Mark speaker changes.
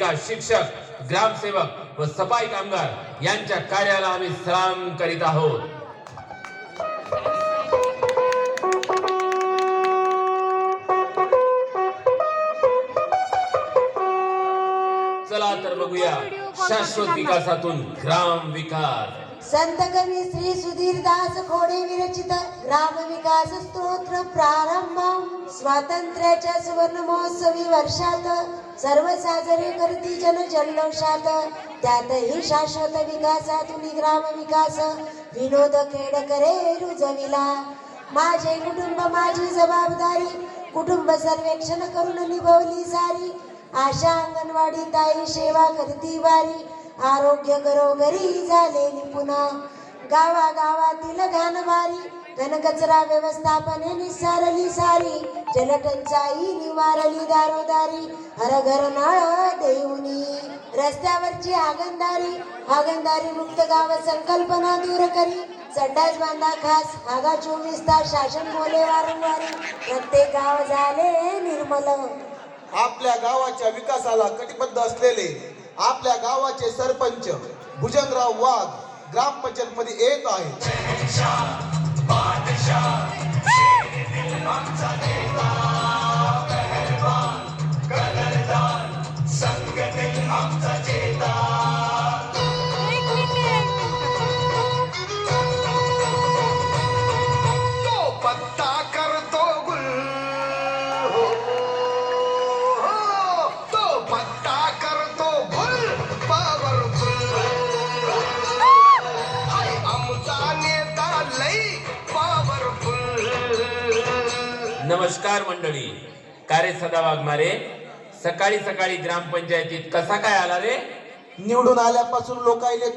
Speaker 1: विकास शिक्षक ग्रामसेवक व सफाई कामगार यांच्या कार्याला आम्ही सलाम करीत आहोत. चला तर बघूया शाश्वत विकासातून ग्राम विकास.
Speaker 2: संत कवी श्री सुधीरदास खोडे विरचित ग्राम विकास स्तोत्र प्रारंभ स्वातंत्र्याच्या सुवर्ण महोत्सवी वर्षात सर्व साजरे करती जन जल्लोषात. त्यातही शाश्वत विकासातून ग्राम विकास विनोद खेडकरे रुजविला. माझे कुटुंब माझी जबाबदारी कुटुंब सर्वेक्षण करून निभवली सारी. आशा अंगणवाडी ताई सेवा करती बारी आरोग्य घरोघरी झाले पुन्हा गावागावातील घाणवारी घनकचरा व्यवस्थापने निसारली सारी. जलटंचाई निवारली दारोदारी. हर घर नळ देऊनी. रस्त्यावरची हागंदारी हागंदारी मुक्त गाव संकल्पना दूर करी. चड्डाच बांधा खास. हागा चोवीस तास शासन बोले वारंवारी. प्रत्येक गाव झाले निर्मल.
Speaker 3: आपल्या गावाच्या विकासाला कटिबद्ध असलेले आपल्या गावाचे सरपंच भुजंगराव वाघ ग्रामपंचायत मध्ये येत आहेत.
Speaker 1: नमस्कार मंडळी. का रे सदा वाघमारे सकाळी सकाळी ग्रामपंचायतीत कसा काय आला रे?
Speaker 3: निवडून आल्यापासून लोकायले